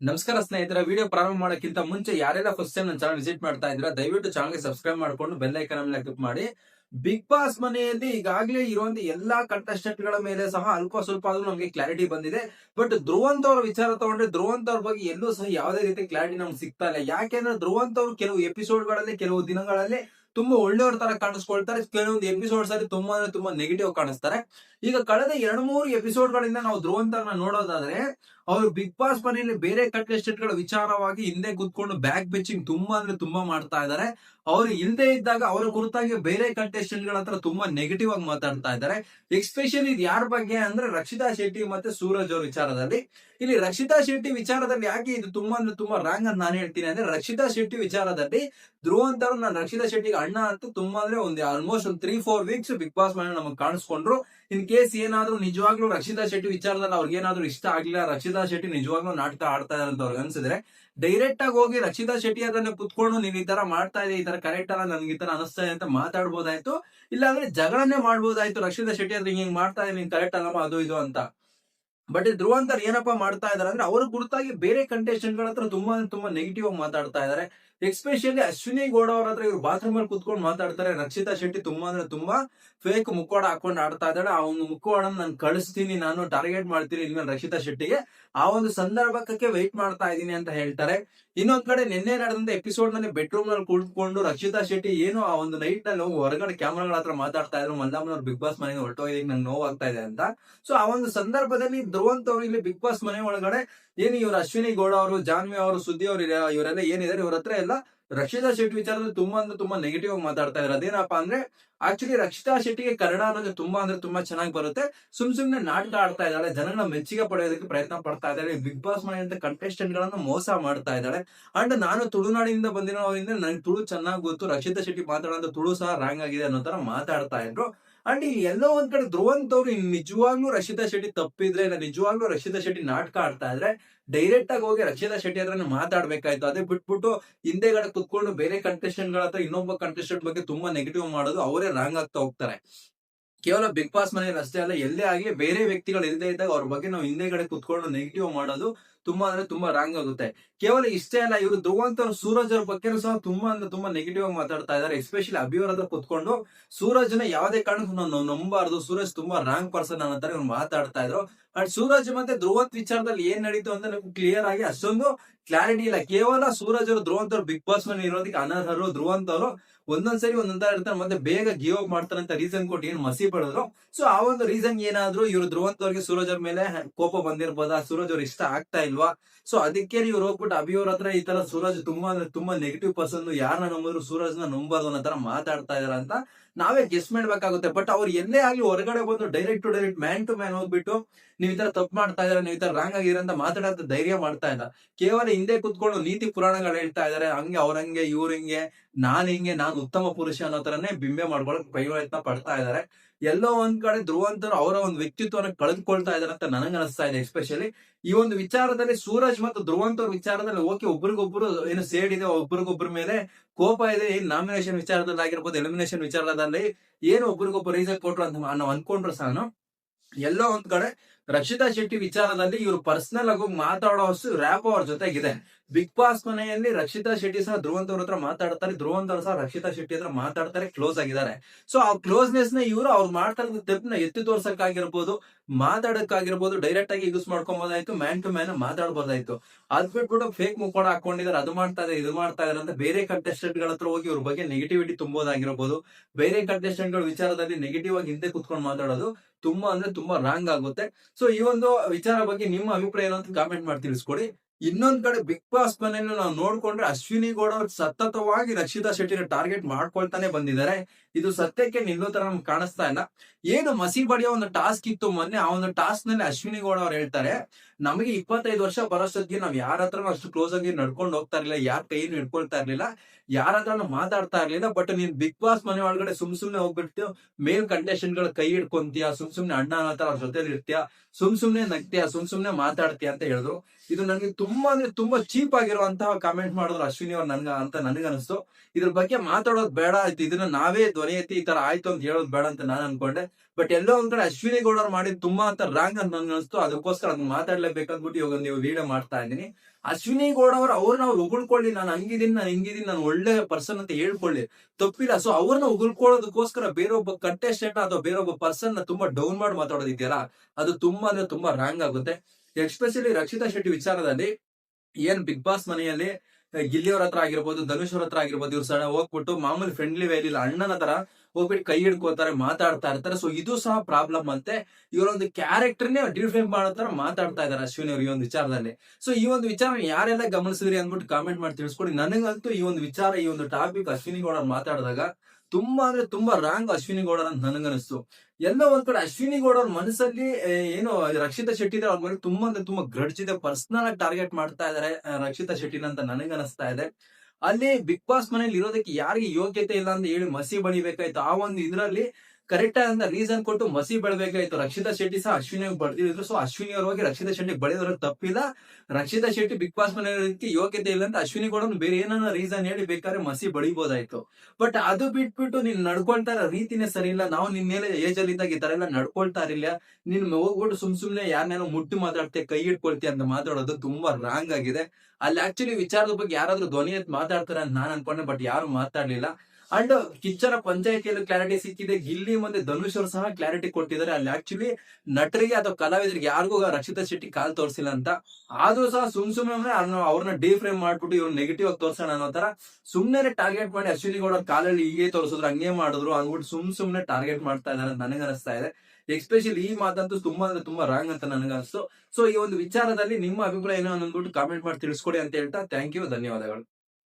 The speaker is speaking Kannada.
ನಮಸ್ಕಾರ ಸ್ನೇಹಿತರ ವಿಡಿಯೋ ಪ್ರಾರಂಭ ಮಾಡೋಕ್ಕಿಂತ ಮುಂಚೆ ಯಾರೆಲ್ಲ ಫಸ್ಟ್ ಟೈಮ್ ನನ್ನ ಚಾನಲ್ ವಿಸಿಟ್ ಮಾಡ್ತಾ ಇದ್ರ ದಯವಿಟ್ಟು ಚಾನಲ್ಗೆ ಸಬ್ಸ್ಕ್ರೈಬ್ ಮಾಡ್ಕೊಂಡು ಬೆಲ್ ಮೇಲೆ ಕ್ಲಿಕ್ ಮಾಡಿ. ಬಿಗ್ ಬಾಸ್ ಮನೆಯಲ್ಲಿ ಈಗಾಗಲೇ ಇರುವಂತ ಎಲ್ಲಾ ಕಂಟೆಸ್ಟೆಂಟ್ಗಳ ಮೇಲೆ ಸಹ ಅಲ್ಪ ಸ್ವಲ್ಪ ಆದ್ರೂ ನಮಗೆ ಕ್ಲಾರಿಟಿ ಬಂದಿದೆ. ಬಟ್ ಧ್ರುವಂತ ಅವರ ವಿಚಾರ ತಗೊಂಡ್ರೆ ಧ್ರುವಂತ ಅವ್ರ ಬಗ್ಗೆ ಎಲ್ಲೂ ಸಹ ಯಾವುದೇ ರೀತಿ ಕ್ಲಾರಿಟಿ ನಮ್ಗೆ ಸಿಗ್ತಾ ಇಲ್ಲ. ಯಾಕೆಂದ್ರೆ ಧ್ರುವಂತ ಅವರು ಕೆಲವು ಎಪಿಸೋಡ್ಗಳಲ್ಲಿ, ಕೆಲವು ದಿನಗಳಲ್ಲಿ ತುಂಬಾ ಒಳ್ಳೆಯವ್ರ ತರ ಕಾಣಿಸ್ಕೊಳ್ತಾರೆ. ಕೆಲವೊಂದು ಎಪಿಸೋಡ್ಸ್ ಅಲ್ಲಿ ತುಂಬಾ ಅಂದ್ರೆ ತುಂಬಾ ನೆಗೆಟಿವ್ ಕಾಣಿಸ್ತಾರೆ. ಈಗ ಕಳೆದ ಎರಡು ಮೂರು ಎಪಿಸೋಡ್ ಗಳಿಂದ ನಾವು ಧ್ರುವಂತರನ್ನ ನೋಡೋದಾದ್ರೆ, ಅವರು ಬಿಗ್ ಬಾಸ್ ಮನೆಯಲ್ಲಿ ಬೇರೆ ಕಂಟೆಸ್ಟೆಂಟ್ಗಳ ವಿಚಾರವಾಗಿ ಹಿಂದೆ ಕೂತ್ಕೊಂಡು ಬ್ಯಾಕ್ ಬೆಚ್ಚಿಂಗ್ ತುಂಬಾ ಅಂದ್ರೆ ತುಂಬಾ ಮಾಡ್ತಾ ಇದ್ದಾರೆ. ಅವ್ರು ಇಲ್ಲದೆ ಇದ್ದಾಗ ಅವರ ಕುರಿತಾಗಿ ಬೇರೆ ಕಂಟೆಸ್ಟೆಂಟ್ಗಳ ಹತ್ರ ತುಂಬಾ ನೆಗೆಟಿವ್ ಆಗಿ ಮಾತಾಡ್ತಾ ಇದ್ದಾರೆ. ಎಕ್ಸ್ಪೆಷಲಿ ಇದು ಯಾರ ಬಗ್ಗೆ ಅಂದ್ರೆ ರಕ್ಷಿತಾ ಶೆಟ್ಟಿ ಮತ್ತೆ ಸೂರಜ್ ಅವ್ರ ವಿಚಾರದಲ್ಲಿ. ಇಲ್ಲಿ ರಕ್ಷಿತಾ ಶೆಟ್ಟಿ ವಿಚಾರದಲ್ಲಿ ಯಾಕೆ ಇದು ತುಂಬಾ ಅಂದ್ರೆ ತುಂಬಾ ರಾಂಗ್ ಅಂತ ನಾನು ಹೇಳ್ತೀನಿ ಅಂದ್ರೆ ರಕ್ಷಿತಾ ಶೆಟ್ಟಿ ವಿಚಾರದಲ್ಲಿ ಧ್ರುವಂತರು ನಾನು ರಕ್ಷಿತಾ ಶೆಟ್ಟಿಗೆ ಅಣ್ಣ ಅಂತ ತುಂಬಾ ಅಂದ್ರೆ ಒಂದು ಆಲ್ಮೋಸ್ಟ್ ಒಂದು three four weeks Bigg Boss ಮನೆ ನಮಗೆ ಕಾಣಿಸ್ಕೊಂಡ್ರು. ಇನ್ ಕೇಸ್ ಏನಾದ್ರೂ ನಿಜವಾಗ್ಲೂ ರಕ್ಷಿತಾ ಶೆಟ್ಟಿ ವಿಚಾರದಲ್ಲಿ ಅವ್ರಿಗೆ ಏನಾದ್ರೂ ಇಷ್ಟ ಆಗ್ಲಿಲ್ಲ, ರಕ್ಷಿತಾ ಶೆಟ್ಟಿ ನಿಜವಾಗ್ಲೂ ನಾಟಕ ಆಡ್ತಾ ಇದಾರೆ ಅಂತ ಅವ್ರಿಗೆ ಅನ್ಸಿದ್ರೆ ಡೈರೆಕ್ಟ್ ಆಗಿ ಹೋಗಿ ರಕ್ಷಿತಾ ಶೆಟ್ಟಿ ಅದನ್ನ ಕುತ್ಕೊಂಡು ನೀನ್ ಈ ತರ ಮಾಡ್ತಾ ಇದೆ ಈ ತರ ಕರೆಕ್ಟ್ ಅಲ್ಲ, ನನ್ಗೆ ಈ ತರ ಅನಿಸ್ತಾ ಇದೆ ಅಂತ ಮಾತಾಡ್ಬೋದಾಯ್ತು. ಇಲ್ಲಾಂದ್ರೆ ಜಗಳನ್ನೇ ಮಾಡ್ಬೋದಾಯ್ತು, ರಕ್ಷಿತಾ ಶೆಟ್ಟಿ ಅದ್ರ ಹಿಂಗ್ ಮಾಡ್ತಾ ಇದೆ ನೀನ್ ಕರೆಕ್ಟ್ ಅಲ್ಲಮ್ಮ ಅದು ಇದು ಅಂತ. ಬಟ್ ಧ್ರುವಂತರ್ ಏನಪ್ಪಾ ಮಾಡ್ತಾ ಇದಾರೆ ಅಂದ್ರೆ ಅವ್ರ ಗುರುತಾಗಿ ಬೇರೆ ಕಂಟೆಸ್ಟೆಂಟ್ಗಳ ಹತ್ರ ತುಂಬಾ ತುಂಬಾ ನೆಗೆಟಿವ್ ಆಗಿ ಮಾತಾಡ್ತಾ ಇದಾರೆ ಎಕ್ಸ್ಪೆಷಲಿ ಅಶ್ವಿನಿ ಗೌಡ ಅವ್ರ ಹತ್ರ ಇವ್ರು ಬಾತ್ರೂಮ್ ಅಲ್ಲಿ ಕುತ್ಕೊಂಡು ಮಾತಾಡ್ತಾರೆ. ರಕ್ಷಿತಾ ಶೆಟ್ಟಿ ತುಂಬಾ ಅಂದ್ರೆ ತುಂಬಾ ಫೇಕ್ ಮುಖವಾಡ ಹಾಕೊಂಡು ಆಡ್ತಾ ಇದ್ದಾಳೆ. ಆ ಒಂದು ಮುಖವಾಡ ನಾನು ಕಳಿಸ್ತೀನಿ, ನಾನು ಟಾರ್ಗೆಟ್ ಮಾಡ್ತೀನಿ ಇನ್ಮೇಲೆ ರಕ್ಷಿತಾ ಶೆಟ್ಟಿಗೆ. ಆ ಒಂದು ಸಂದರ್ಭಕ್ಕೆ ವೆಯ್ಟ್ ಮಾಡ್ತಾ ಇದ್ದೀನಿ ಅಂತ ಹೇಳ್ತಾರೆ. ಇನ್ನೊಂದ್ ಕಡೆ ನಿನ್ನೆ ನಡೆದಂತ ಎಪಿಸೋಡ್ನಲ್ಲಿ ಬೆಡ್ರೂಮ್ನಲ್ಲಿ ಕುಳಿತುಕೊಂಡು ರಕ್ಷಿತಾ ಶೆಟ್ಟಿ ಏನು ಆ ಒಂದು ನೈಟ್ನಲ್ಲಿ ಹೊರಗಡೆ ಕ್ಯಾಮ್ರಾಗಳ ಹತ್ರ ಮಾತಾಡ್ತಾ ಇದ್ರು. ಮಲ್ಲಾಮನವ್ರು ಬಿಗ್ ಬಾಸ್ ಮನೆಗೆ ಹೊರಟೋಗಿ ನಂಗೆ ನೋವಾಗ್ತಾ ಇದೆ ಅಂತ. ಸೊ ಆ ಒಂದು ಸಂದರ್ಭದಲ್ಲಿ ಧ್ರುವಂತ್ ಅವರು ಇಲ್ಲಿ ಬಿಗ್ ಬಾಸ್ ಮನೆ ಒಳಗಡೆ ಏನು ಇವ್ರು ಅಶ್ವಿನಿ ಗೌಡ ಅವರು, ಜಾನ್ವಿ ಅವರು, ಸುದ್ದಿ ಅವರು ಇವರೆಲ್ಲ ಏನಿದ್ದಾರೆ ಇವ್ರ ಹತ್ರ ರಕ್ಷಿತಾ ಶೆಟ್ಟಿ ವಿಚಾರದಲ್ಲಿ ತುಂಬಾ ಅಂದ್ರೆ ತುಂಬಾ ನೆಗೆಟಿವ್ ಆಗಿ ಮಾತಾಡ್ತಾ ಇದ್ದಾರೆ. ಅದೇನಪ್ಪಾ ಅಂದ್ರೆ ಆಕ್ಚುಲಿ ರಕ್ಷಿತಾ ಶೆಟ್ಟಿಗೆ ಕನ್ನಡ ಅನ್ನೋದು ತುಂಬಾ ಅಂದ್ರೆ ತುಂಬಾ ಚೆನ್ನಾಗಿ ಬರುತ್ತೆ. ಸುಮ್ ಸುಮ್ನೆ ನಾಟಕ ಆಡ್ತಾ ಇದ್ದಾಳೆ ಜನಗಳ ಮೆಚ್ಚುಗೆ ಪಡೆಯೋದಕ್ಕೆ ಪ್ರಯತ್ನ ಪಡ್ತಾ ಇದ್ದಾಳೆ, ಬಿಗ್ ಬಾಸ್ ಮನೆಯಂತ ಕಂಟೆಸ್ಟೆಂಟ್ ಗಳನ್ನ ಮೋಸ ಮಾಡ್ತಾ ಇದ್ದಾಳೆ. ಅಂಡ್ ನಾನು ತುಳುನಾಡಿನಿಂದ ಬಂದಿರೋದ್ರಿಂದ ನನಗೆ ತುಳು ಚೆನ್ನಾಗಿ ಗೊತ್ತು, ರಕ್ಷಿತಾ ಶೆಟ್ಟಿ ಮಾತಾಡೋದು ತುಳು ಸಹ ರಾಂಗ್ ಆಗಿದೆ ಅನ್ನೋ ತರ ಮಾತಾಡ್ತಾ ಇದ್ರು. ಅಂಡ್ ಇಲ್ಲಿ ಎಲ್ಲೋ ಒಂದ್ ಕಡೆ ಧ್ರುವಂತ್ ಅವ್ರು ನಿಜವಾಗ್ಲೂ ರಕ್ಷಿತಾ ಶೆಟ್ಟಿ ತಪ್ಪಿದ್ರೆ ನಿಜವಾಗ್ಲೂ ರಕ್ಷಿತಾ ಶೆಟ್ಟಿ ನಾಟಕ ಆಡ್ತಾ ಇದ್ರೆ ಡೈರೆಕ್ಟ್ ಆಗಿ ಹೋಗಿ ರಕ್ಷಿತಾ ಶೆಟ್ಟಿ ಹತ್ರ ಮಾತಾಡ್ಬೇಕಾಯ್ತು. ಅದೇ ಬಿಟ್ಬಿಟ್ಟು ಹಿಂದೆಗಡೆ ಕುತ್ಕೊಂಡು ಬೇರೆ ಕಂಟೆಸ್ಟೆಂಟ್ಗಳ ಹತ್ರ ಇನ್ನೊಬ್ಬ ಕಂಟೆಸ್ಟೆಂಟ್ ಬಗ್ಗೆ ತುಂಬಾ ನೆಗೆಟಿವ್ ಮಾಡೋದು ಅವರೇ ರಾಂಗ್ ಆಗ್ತಾ ಹೋಗ್ತಾರೆ. ಕೇವಲ ಬಿಗ್ ಬಾಸ್ ಮನೆಯಲ್ಲಿ ಅಷ್ಟೇ ಅಲ್ಲ, ಎಲ್ಲೇ ಆಗಿ ಬೇರೆ ವ್ಯಕ್ತಿಗಳು ಇಲ್ಲದೆ ಇದ್ದಾಗ ಅವ್ರ ಬಗ್ಗೆ ನಾವು ಹಿಂದೆಗಡೆ ಕುತ್ಕೊಂಡು ನೆಗೆಟಿವ್ ಮಾಡೋದು ತುಂಬಾ ಅಂದ್ರೆ ತುಂಬಾ ರಾಂಗ್ ಆಗುತ್ತೆ. ಕೇವಲ ಇಷ್ಟೇ ಅಲ್ಲ, ಇವರು ಧ್ರುವಂತ ಸೂರಜ್ ಅವ್ರ ಬಗ್ಗೆ ಸಹ ತುಂಬಾ ಅಂದ್ರೆ ತುಂಬಾ ನೆಗೆಟಿವ್ ಆಗಿ ಮಾತಾಡ್ತಾ ಇದ್ದಾರೆ ಎಸ್ಪೆಷಲಿ ಅಭಿಯವರ ಹತ್ರ ಕುತ್ಕೊಂಡು ಸೂರಜ್ನ ಯಾವುದೇ ಕಾರಣಕ್ಕೂ ನಾನು ನಂಬಾರ್ದು ಸೂರಜ್ ತುಂಬಾ ರಾಂಗ್ ಪರ್ಸನ್ ಅನ್ನೋ ಇವ್ರು ಮಾತಾಡ್ತಾ ಇದ್ರು. ಅಂಡ್ ಸೂರಜ್ ಮತ್ತೆ ಧ್ರುವಂತ್ ವಿಚಾರದಲ್ಲಿ ಏನ್ ನಡೀತು ಅಂತ ನಮ್ಗೆ ಕ್ಲಿಯರ್ ಆಗಿ ಅಷ್ಟೊಂದು ಕ್ಲಾರಿಟಿ ಇಲ್ಲ. ಕೇವಲ ಸೂರಜ್ ಅವರು, ಧ್ರುವಂತ ಅವ್ರು ಬಿಗ್ ಬಾಸ್ ಮನೆ ಇರೋದಕ್ಕೆ ಅನರ್ಹರು, ಧ್ರುವಂತ ಅವರು ಒಂದೊಂದ್ಸರಿ ಒಂದೊಂದ್ ತರ ಇರ್ತಾರೆ. ಮತ್ತೆ ಬೇಗ ಗಿವ್ ಅಪ್ ಮಾಡ್ತಾರೆ ಅಂತ ರೀಸನ್ ಕೊಟ್ಟು ಏನ್ ಮಸಿ ಪಡೆದ್ರು. ಸೊ ಆ ಒಂದು ರೀಸನ್ ಏನಾದ್ರು ಇವರು ಧ್ರುವಂತ ಅವ್ರಿಗೆ ಸೂರಜ್ ಅವ್ರ ಮೇಲೆ ಕೋಪ ಬಂದಿರ್ಬೋದಾ? ಸೂರಜ್ ಅವ್ರ ಇಷ್ಟ ಆಗ್ತಾ ಇಲ್ವಾ? ಸೊ ಅದಕ್ಕೆ ಇವ್ರು ಹೋಗ್ಬಿಟ್ಟು ಅಭಿ ಅವ್ರ ಹತ್ರ ಈ ತರ ಸೂರಜ್ ತುಂಬಾ ಅಂದ್ರೆ ತುಂಬಾ ನೆಗೆಟಿವ್ ಪರ್ಸನ್ ಯಾರನ್ನ ನಂಬಿದ್ರು? ಸೂರಜ್ನ ನಂಬಾರ್ದು ಅನ್ನೋ ತರ ಮಾತಾಡ್ತಾ ಇದಾರ ಅಂತ ನಾವೇ ಗೆಸ್ ಮಾಡ್ಬೇಕಾಗುತ್ತೆ. ಬಟ್ ಅವ್ರು ಎಲ್ಲೇ ಆಗ್ಲಿ ಹೊರಗಡೆ ಬಂದು direct to direct man to man ಹೋಗ್ಬಿಟ್ಟು ನೀವು ಈ ತರ ತಪ್ಪು ಮಾಡ್ತಾ ಇದಾರೆ, ನೀವು ಈ ತರ ರಾಂಗ್ ಆಗಿರ ಅಂತ ಮಾತಾಡೋದು ಧೈರ್ಯ ಮಾಡ್ತಾ ಇಲ್ಲ. ಕೇವಲ ಹಿಂದೆ ಕುತ್ಕೊಂಡು ನೀತಿ ಪುರಾಣಗಳು ಹೇಳ್ತಾ ಇದಾರೆ, ಹಂಗೆ ಅವ್ರಂಗೆ ಇವ್ರ ಹಿಂಗೆ, ನಾನ್ ಹಿಂಗೆ, ನಾನ್ ಉತ್ತಮ ಪುರುಷ ಅನ್ನೋ ತರನೇ ಬಿಂಬೆ ಮಾಡ್ಕೊಳಕ್ ಪ್ರಯತ್ನ ಪಡ್ತಾ ಇದಾರೆ. ಎಲ್ಲೋ ಒಂದ್ ಕಡೆ ಧ್ರುವಂತರು ಅವರ ಒಂದು ವ್ಯಕ್ತಿತ್ವನ ಕಳೆದುಕೊಳ್ತಾ ಇದಾರೆ ಅಂತ ನನಗೆ ಅನಿಸ್ತಾ ಇದೆ ಎಸ್ಪೆಷಲಿ ಈ ಒಂದು ವಿಚಾರದಲ್ಲಿ ಸೂರಜ್ ಮತ್ತು ಧ್ರುವಂತರ ವಿಚಾರದಲ್ಲಿ ಓಕೆ ಒಬ್ರಿಗೊಬ್ರು ಏನು ಸೇಡ್ ಇದೆ, ಒಬ್ರಿಗೊಬ್ರ ಮೇಲೆ ಕೋಪ ಇದೆ, ಏನ್ ನಾಮಿನೇಷನ್ ವಿಚಾರದಲ್ಲಿ ಆಗಿರ್ಬೋದು ಎಲಿಮಿನೇಷನ್ ವಿಚಾರದಲ್ಲಿ ಏನು ಒಬ್ರಿಗೊಬ್ರು ರೀಸನ್ ಕೊಟ್ರು ಅಂತ ನಾವು ಅನ್ಕೊಂಡ್ರು ಸಹ, ಎಲ್ಲೋ ಒಂದ್ ಕಡೆ ರಕ್ಷಿತಾ ಶೆಟ್ಟಿ ವಿಚಾರದಲ್ಲಿ ಇವರು ಪರ್ಸನಲ್ ಆಗಿ ಹೋಗಿ ಮಾತಾಡೋ ಅಷ್ಟು ರ್ಯಾಪ್ ಅವ್ರ ಜೊತೆಗಿದೆ. ಬಿಗ್ ಬಾಸ್ ಮನೆಯಲ್ಲಿ ರಕ್ಷಿತಾ ಶೆಟ್ಟಿ ಸಹ ಧ್ರುವಂತ್ ಅವ್ರ ಹತ್ರ ಮಾತಾಡ್ತಾರೆ. ಧ್ರುವಂತ್ ಅವರು ಸಹ ರಕ್ಷಿತಾ ಶೆಟ್ಟಿ ಹತ್ರ ಮಾತಾಡ್ತಾರೆ ಕ್ಲೋಸ್ ಆಗಿದ್ದಾರೆ. ಸೊ ಆ ಕ್ಲೋಸ್ನೆಸ್ನ ಇವರು ಅವ್ರು ಮಾಡ್ತಾ ಇರೋ ತಪ್ಪನ್ನ ಎತ್ತಿ ತೋರ್ಸಕ್ಕಾಗಿರ್ಬೋದು, ಮಾತಾಡಕ್ಕಾಗಿರ್ಬೋದು ಡೈರೆಕ್ಟ್ ಆಗಿ ಯೂಸ್ ಮಾಡ್ಕೊಬೋದಾಯ್ತು ಮ್ಯಾನ್ ಟು ಮ್ಯಾನ್ ಮಾತಾಡ್ಬೋದಾಯ್ತು. ಅದ್ ಬಿಟ್ಬಿಟ್ಟು ಫೇಕ್ ಮುಖೋಣ ಹಾಕೊಂಡಿದ್ದಾರೆ ಅದು ಮಾಡ್ತಾ ಇದೆ ಇದು ಮಾಡ್ತಾ ಇದಾರೆ ಅಂತ ಬೇರೆ ಕಂಟೆಸ್ಟೆಂಟ್ಗಳ ಹತ್ರ ಹೋಗಿ ಇವ್ರ ಬಗ್ಗೆ ನೆಗೆಟಿವಿಟಿ ತುಂಬೋದಾಗಿರ್ಬೋದು. ಬೇರೆ ಕಂಟೆಸ್ಟೆಂಟ್ಗಳ ವಿಚಾರದಲ್ಲಿ ನೆಗೆಟಿವ್ ಆಗಿ ಹಿಂದೆ ಕುತ್ಕೊಂಡು ಮಾತಾಡೋದು ತುಂಬಾ ಅಂದ್ರೆ ತುಂಬಾ ರಾಂಗ್ ಆಗುತ್ತೆ. ಸೊ ಈ ಒಂದು ವಿಚಾರ ಬಗ್ಗೆ ನಿಮ್ಮ ಅಭಿಪ್ರಾಯ ಏನು ಅಂತ ಕಾಮೆಂಟ್ ಮಾಡಿ ತಿಳಿಸ್ಕೊಡಿ. ಇನ್ನೊಂದ್ ಕಡೆ ಬಿಗ್ ಬಾಸ್ ಮನೆಯನ್ನು ನಾವು ನೋಡ್ಕೊಂಡ್ರೆ ಅಶ್ವಿನಿ ಗೌಡ ಅವ್ರು ಸತತವಾಗಿ ರಕ್ಷಿತಾ ಶೆಟ್ಟಿನ ಟಾರ್ಗೆಟ್ ಮಾಡ್ಕೊಳ್ತಾನೆ ಬಂದಿದ್ದಾರೆ. ಇದು ಸತ್ಯಕ್ಕೆ ನಿಲ್ಲೋ ತರ ನಮ್ಗೆ ಕಾಣಿಸ್ತಾ ಇಲ್ಲ. ಏನು ಮಸಿ ಬಡಿಯೋ ಒಂದು ಟಾಸ್ಕ್ ಇತ್ತು ಮೊನ್ನೆ, ಆ ಒಂದು ಟಾಸ್ಕ್ನಲ್ಲಿ ಅಶ್ವಿನಿ ಗೌಡ ಅವ್ರು ಹೇಳ್ತಾರೆ, ನಮಗೆ ಇಪ್ಪತ್ತೈದು ವರ್ಷ ಬರೋಷ್ಟೊತ್ತಿಗೆ ನಾವ್ ಯಾರ ಹತ್ರ ಅಷ್ಟು ಕ್ಲೋಸ್ ಆಗಿ ನಡ್ಕೊಂಡು ಹೋಗ್ತಾ ಇರ್ಲಿಲ್ಲ, ಯಾರ ಕೈನು ಹಿಡ್ಕೊಳ್ತಾ ಇರ್ಲಿಲ್ಲ, ಯಾರ ಹತ್ರ ಮಾತಾಡ್ತಾ ಇರ್ಲಿಲ್ಲ ಬಟ್ ನೀನ್ ಬಿಗ್ ಬಾಸ್ ಮನೆ ಒಳಗಡೆ ಸುಮ್ ಸುಮ್ನೆ ಹೋಗ್ಬಿಟ್ಟು ಮೇಲ್ ಕಂಟೆಸ್ಟೆಂಟ್ಗಳ ಕೈ ಹಿಡ್ಕೊಂತೀಯ, ಸುಮ್ ಸುಮ್ನೆ ಅಣ್ಣ ಅನ್ನೋ ಅವ್ರ ಜೊತೆ ಇರ್ತೀಯ, ಸುಮ್ ಸುಮ್ನೆ ನಗ್ತೀಯ, ಸುಮ್ ಸುಮ್ನೆ ಮಾತಾಡ್ತೀಯ ಅಂತ ಹೇಳಿದ್ರು. ಇದು ನನಗೆ ತುಂಬಾ ಅಂದ್ರೆ ತುಂಬಾ ಚೀಪ್ ಆಗಿರುವಂತಹ ಕಾಮೆಂಟ್ ಮಾಡಿದ್ರು ಅಶ್ವಿನಿ ಅವ್ರು ನನ್ಗ ಅಂತ ನನಗನ್ನಿಸ್ತು. ಇದ್ರ ಬಗ್ಗೆ ಮಾತಾಡೋದು ಬೇಡ ಆಯ್ತು ಇದನ್ನ ನಾವೇ ಧ್ವನಿ ಎತ್ತಿ ಈ ತರ ಆಯ್ತು ಅಂತ ಹೇಳೋದು ಬೇಡ ಅಂತ ನಾನು ಅನ್ಕೊಂಡೆ. ಬಟ್ ಎಲ್ಲೋ ಒಂದ್ ಕಡೆ ಅಶ್ವಿನಿ ಗೌಡ ಅವ್ರು ಮಾಡಿದ್ ತುಂಬಾ ಅಂತ ರಾಂಗ್ ಅಂತ ನನ್ಗೆ ಅನಿಸ್ತು. ಅದಕ್ಕೋಸ್ಕರ ಅದನ್ನ ಮಾತಾಡ್ಲೇಬೇಕಂದ್ಬಿಟ್ಟು ಇವಾಗ ನೀವು ವಿಡಿಯೋ ಮಾಡ್ತಾ ಇದ್ದೀನಿ. ಅಶ್ವಿನಿ ಗೌಡ ಅವ್ರ ಅವ್ರನ್ನ ಅವ್ರು ಉಗುಳ್ಕೊಳ್ಳಿ. ನಾನು ಹಂಗಿದೀನಿ, ನಾನು ಹಿಂಗಿದೀನಿ, ನಾನು ಒಳ್ಳೆ ಪರ್ಸನ್ ಅಂತ ಹೇಳ್ಕೊಳ್ಳಿ. ತಪ್ಪಿಲ್ಲ. ಸೊ ಅವ್ರನ್ನ ಉಗುಳ್ಕೊಳ್ಳೋದಕ್ಕೋಸ್ಕರ ಬೇರೊಬ್ಬ ಕಂಟೆಸ್ಟೆಂಟ್ ಅಥವಾ ಬೇರೊಬ್ಬ ಪರ್ಸನ್ನ ತುಂಬಾ ಡೌನ್ ಮಾಡಿ ಮಾತಾಡೋದಿದೆಯಲ್ಲ, ಅದು ತುಂಬಾ ಅಂದ್ರೆ ತುಂಬಾ ರಾಂಗ್ ಆಗುತ್ತೆ. ಎಕ್ಸ್ಪೆಷಲಿ ರಕ್ಷಿತಾ ಶೆಟ್ಟಿ ವಿಚಾರದಲ್ಲಿ ಏನ್ ಬಿಗ್ ಬಾಸ್ ಮನೆಯಲ್ಲಿ ಗಿಲ್ಲಿ ಅವ್ರ ಹತ್ರ ಆಗಿರ್ಬೋದು ಧನುಷ್ ಅವ್ರ ಹತ್ರ ಆಗಿರ್ಬೋದು, ಇವ್ರ ಸಣ್ಣ ಹೋಗ್ಬಿಟ್ಟು ಮಾಮೂಲಿ ಫ್ರೆಂಡ್ಲಿ ವೇ ಇಲ್ಲ ಅಣ್ಣನ ತರ ಹೋಗ್ಬಿಟ್ಟು ಕೈ ಹಿಡ್ಕೋತಾರೆ, ಮಾತಾಡ್ತಾ ಇರ್ತಾರೆ. ಸೊ ಇದು ಸಹ ಪ್ರಾಬ್ಲಮ್ ಅಂತೆ. ಇವರೊಂದು ಕ್ಯಾರೆಕ್ಟರ್ನೇ ಡಿಫೈನ್ ಮಾಡೋ ತರ ಮಾತಾಡ್ತಾ ಇದಾರೆ ಅಶ್ವಿನಿ ಅವರು ಈ ಒಂದು ವಿಚಾರದಲ್ಲಿ. ಸೊ ಈ ಒಂದು ವಿಚಾರ ಯಾರೆಲ್ಲ ಗಮನಿಸಿದ್ರಿ ಅಂದ್ಬಿಟ್ಟು ಕಾಮೆಂಟ್ ಮಾಡಿ ತಿಳಿಸ್ಕೊಡಿ. ನನಗಂತೂ ಈ ಒಂದು ವಿಚಾರ, ಈ ಒಂದು ಟಾಪಿಕ್ ಅಶ್ವಿನಿ ಗೌಡ ಮಾತಾಡಿದಾಗ ತುಂಬಾ ಅಂದ್ರೆ ತುಂಬಾ ರಾಂಗ್ ಅಶ್ವಿನಿ ಗೌಡ ಅಂತ ನನಗನಿಸ್ತು ಎಲ್ಲೋ ಒಂದ್ ಕಡೆ ಅಶ್ವಿನಿ ಗೌಡ ಅವ್ರ ಮನಸ್ಸಲ್ಲಿ ಏನು, ರಕ್ಷಿತಾ ಶೆಟ್ಟಿ ಅವ್ರ ಮೇಲೆ ತುಂಬಾ ಅಂದ್ರೆ ತುಂಬಾ ಗ್ರಡ್ಜಿದೆ ಪರ್ಸನಲ್ ಆಗಿ ಟಾರ್ಗೆಟ್ ಮಾಡ್ತಾ ಇದಾರೆ ರಕ್ಷಿತಾ ಶೆಟ್ಟಿನ ಅಂತ ನನಗನಿಸ್ತಾ ಇದೆ. ಅಲ್ಲಿ ಬಿಗ್ ಬಾಸ್ ಮನೇಲಿ ಇರೋದಕ್ಕೆ ಯಾರಿಗೆ ಯೋಗ್ಯತೆ ಇಲ್ಲ ಅಂತ ಹೇಳಿ ಮಸಿ ಬಳಿಬೇಕಾಯ್ತು ಆ ಒಂದು ಇದ್ರಲ್ಲಿ ಕರೆಕ್ಟ್ ಆದ ರೀಸನ್ ಕೊಟ್ಟು ಮಸಿ ಬೆಳಬೇಕಾಯ್ತು. ರಕ್ಷಿತಾ ಶೆಟ್ಟಿ ಸಹ ಅಶ್ವಿನಿ ಬಡ್ದಿದ್ರು ಸೊ ಅಶ್ವಿನಿ ಅವ್ರ ಹೋಗಿ ರಕ್ಷಿತಾ ಶೆಟ್ಟಿ ಬಳಿದ್ರೆ ತಪ್ಪಿಲ್ಲ. ರಕ್ಷಿತಾ ಶೆಟ್ಟಿ ಬಿಗ್ ಬಾಸ್ ಮನೆಯಲ್ಲಿ ಯೋಗ್ಯತೆ ಇಲ್ಲ ಅಂತ ಅಶ್ವಿನಿ ಕೂಡ ಬೇರೆ ಏನಾನ ರೀಸನ್ ಹೇಳಿ ಬೇಕಾದ್ರೆ ಮಸಿ ಬಳಿಬೋದಾಯ್ತು ಬಟ್ ಅದು ಬಿಟ್ಬಿಟ್ಟು ನೀನ್ ನಡ್ಕೊಳ್ತಾ ಇರೋ ರೀತಿನೇ ಸರಿ ಇಲ್ಲ. ನಾವು ನಿನ್ ಮೇಲೆ ಏಜ್ ಅಲ್ಲಿ ಇದ್ದಾಗ ಈ ತರ ಎಲ್ಲ ನಡ್ಕೊಳ್ತಾ ಇರಲಿಲ್ಲ. ನಿನ್ ಹೋಗ್ಬಿಟ್ಟು ಸುಮ್ ಸುಮ್ನೆ ಯಾರನ್ನೇನೋ ಮುಟ್ಟಿ ಮಾತಾಡ್ತೀಯ ಕೈ ಇಟ್ಕೊಳ್ತೀಯ ಅಂತ ಮಾತಾಡೋದು ತುಂಬಾ ರಾಂಗ್ ಆಗಿದೆ. ಅಲ್ಲಿ ಆಕ್ಚುಲಿ ವಿಚಾರದ ಬಗ್ಗೆ ಯಾರಾದ್ರೂ ಧ್ವನಿ ಅಂತ ಮಾತಾಡ್ತಾರೆ ಅಂತ ನಾನು ಅನ್ಕೊಂಡೆ ಬಟ್ ಯಾರು ಮಾತಾಡ್ಲಿಲ್ಲ. ಅಂಡ್ ಕಿಚ್ಚನ ಪಂಚಾಯತಿಯಲ್ಲೂ ಕ್ಲಾರಿಟಿ ಸಿಕ್ಕಿದೆ. ಗಿಲ್ಲಿ ಮತ್ತೆ ಧನುಷ್ ಅವರು ಸಹ ಕ್ಲಾರಿಟಿ ಕೊಟ್ಟಿದ್ದಾರೆ. ಅಲ್ಲಿ ಆಕ್ಚುಲಿ ನಟರಿಗೆ ಅಥವಾ ಕಲಾವಿದರಿಗೆ ಯಾರಿಗೂ ರಕ್ಷಿತಾ ಶೆಟ್ಟಿ ಕಾಲ್ ತೋರಿಸಿಲ್ಲ ಅಂತ. ಆದ್ರೂ ಸಹ ಸುಮ್ ಸುಮ್ನೆ ಅವ್ರನ್ನ ಡಿಫ್ರೇಮ್ ಮಾಡ್ಬಿಟ್ಟು ಇವ್ರು ನೆಗೆಟಿವ್ ಆಗಿ ತೋರ್ಸೋಣ ಅನ್ನೋ ತರ ಸುಮ್ನೆ ಟಾರ್ಗೆಟ್ ಮಾಡಿ ಅಶ್ವಿನಿ ಗೌಡ ಕಾಲಲ್ಲಿ ಹೀಗೆ ತೋರಿಸಿದ್ರು, ಹಂಗೆ ಮಾಡಿದ್ರು ಅಂದ್ಬಿಟ್ಟು ಸುಮ್ ಸುಮ್ನೆ ಟಾರ್ಗೆಟ್ ಮಾಡ್ತಾ ಇದಾರೆ ನನಗೆ ಅನಿಸ್ತಾ ಇದೆ. ಎಕ್ಸ್ಪೆಷಲ್ ಈ ಮಾತಂತೂ ತುಂಬಾ ಅಂದ್ರೆ ತುಂಬಾ ರಾಂಗ್ ಅಂತ ನನಗನ್ಸ್ತು ಸೊ ಈ ಒಂದು ವಿಚಾರದಲ್ಲಿ ನಿಮ್ಮ ಅಭಿಪ್ರಾಯ ಏನೋ ಅಂದ್ಬಿಟ್ಟು ಕಾಮೆಂಟ್ ಮಾಡಿ ತಿಳಿಸ್ಕೊಡಿ ಅಂತ ಹೇಳ್ತಾ ಥ್ಯಾಂಕ್ ಯು ಧನ್ಯವಾದಗಳು.